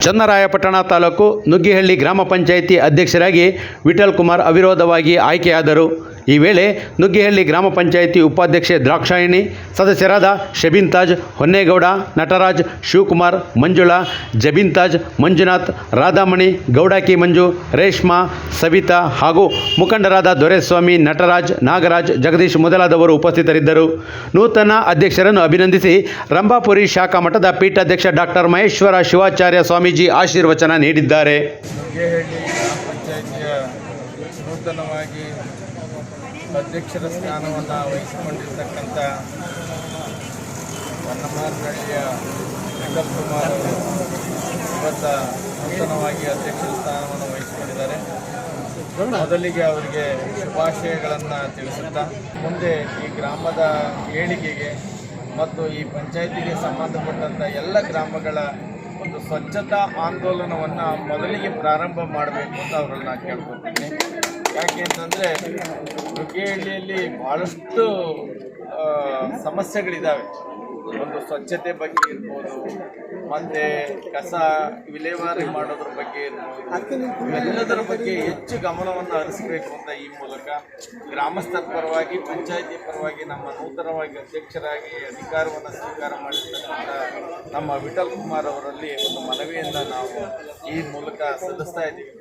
ಚನ್ನರಾಯಪಟ್ಟಣ ತಾಲೂಕು ನುಗ್ಗಿಹಳ್ಳಿ ಗ್ರಾಮ ಪಂಚಾಯಿತಿ ಅಧ್ಯಕ್ಷರಾಗಿ ವಿಠಲ್ ಕುಮಾರ್ ಅವಿರೋಧವಾಗಿ ಆಯ್ಕೆಯಾದರು ಈ ವೇಳೆ ನುಗ್ಗಿಹಳ್ಳಿ ಗ್ರಾಮ ಪಂಚಾಯಿತಿ ಉಪಾಧ್ಯಕ್ಷೆ ದ್ರಾಕ್ಷಾಯಣಿ, ಸದಸ್ಯರಾದ ಶಬಿನ್ ತಾಜ್ ಹೊನ್ನೇಗೌಡ, ನಟರಾಜ್ ಶಿವಕುಮಾರ್, ಮಂಜುಳಾ ಜಬಿನ್ ತಾಜ್ ಮಂಜುನಾಥ್, ರಾಧಾಮಣಿ, ಗೌಡಾಕಿ ಮಂಜು, ರೇಷ್ಮಾ, ಸವಿತಾ ಹಾಗೂ ಮುಖಂಡರಾದ ದೊರೆಸ್ವಾಮಿ, ನಟರಾಜ್, ನಾಗರಾಜ್, ಜಗದೀಶ್ ಮೊದಲಾದವರು ಉಪಸ್ಥಿತರಿದ್ದರು. ನೂತನ ಅಧ್ಯಕ್ಷರನ್ನು ಅಭಿನಂದಿಸಿ ರಂಭಾಪುರಿ ಶಾಖಾ ಮಠದ ಪೀಠಾಧ್ಯಕ್ಷ ಡಾಕ್ಟರ್ ಮಹೇಶ್ವರ ಶಿವಾಚಾರ್ಯ ಸ್ವಾಮೀಜಿ ಆಶೀರ್ವಚನ ನೀಡಿದ್ದಾರೆ. ನೂತನವಾಗಿ ಅಧ್ಯಕ್ಷರ ಸ್ಥಾನವನ್ನು ವಹಿಸಿಕೊಂಡಿರ್ತಕ್ಕಂಥ ಹೊನ್ನಮಾರನಹಳ್ಳಿಯ ವಿಕಲ್ ಕುಮಾರ್ ಅವರು ಇವತ್ತು ನೂತನವಾಗಿ ಅಧ್ಯಕ್ಷರ ಸ್ಥಾನವನ್ನು ವಹಿಸಿಕೊಂಡಿದ್ದಾರೆ. ಮೊದಲಿಗೆ ಅವರಿಗೆ ಶುಭಾಶಯಗಳನ್ನು ತಿಳಿಸುತ್ತಾ, ಮುಂದೆ ಈ ಗ್ರಾಮದ ಏಳಿಗೆಗೆ ಮತ್ತು ಈ ಪಂಚಾಯಿತಿಗೆ ಸಂಬಂಧಪಟ್ಟಂಥ ಎಲ್ಲ ಗ್ರಾಮಗಳ ಒಂದು ಸ್ವಚ್ಛತಾ ಆಂದೋಲನವನ್ನು ಮೊದಲಿಗೆ ಪ್ರಾರಂಭ ಮಾಡಬೇಕು ಅಂತ ಅವರನ್ನು ನಾನು ಕೇಳ್ಕೊತೀನಿ. ಯಾಕೆ ಅಂತಂದರೆ ನುಗ್ಗೇಹಳ್ಳಿಯಲ್ಲಿ ಭಾಳಷ್ಟು ಸಮಸ್ಯೆಗಳಿದ್ದಾವೆ ಒಂದು ಸ್ವಚ್ಛತೆ ಬಗ್ಗೆ ಇರ್ಬೋದು, ಮತ್ತು ಕಸ ವಿಲೇವಾರಿ ಮಾಡೋದ್ರ ಬಗ್ಗೆ ಇರ್ಬೋದು, ಎಲ್ಲದರ ಬಗ್ಗೆ ಹೆಚ್ಚು ಗಮನವನ್ನು ಹರಿಸಬೇಕು ಅಂತ ಈ ಮೂಲಕ ಗ್ರಾಮಸ್ಥರ ಪರವಾಗಿ, ಪಂಚಾಯತಿ ಪರವಾಗಿ ನಮ್ಮ ನೂತನವಾಗಿ ಅಧ್ಯಕ್ಷರಾಗಿ ಅಧಿಕಾರವನ್ನು ಸ್ವೀಕಾರ ಮಾಡಿರ್ತಕ್ಕಂಥ ನಮ್ಮ ವಿಠಲ್ ಕುಮಾರ್ ಅವರಲ್ಲಿ ಒಂದು ಮನವಿಯನ್ನು ನಾವು ಈ ಮೂಲಕ ಸಲ್ಲಿಸ್ತಾ ಇದ್ದೀವಿ.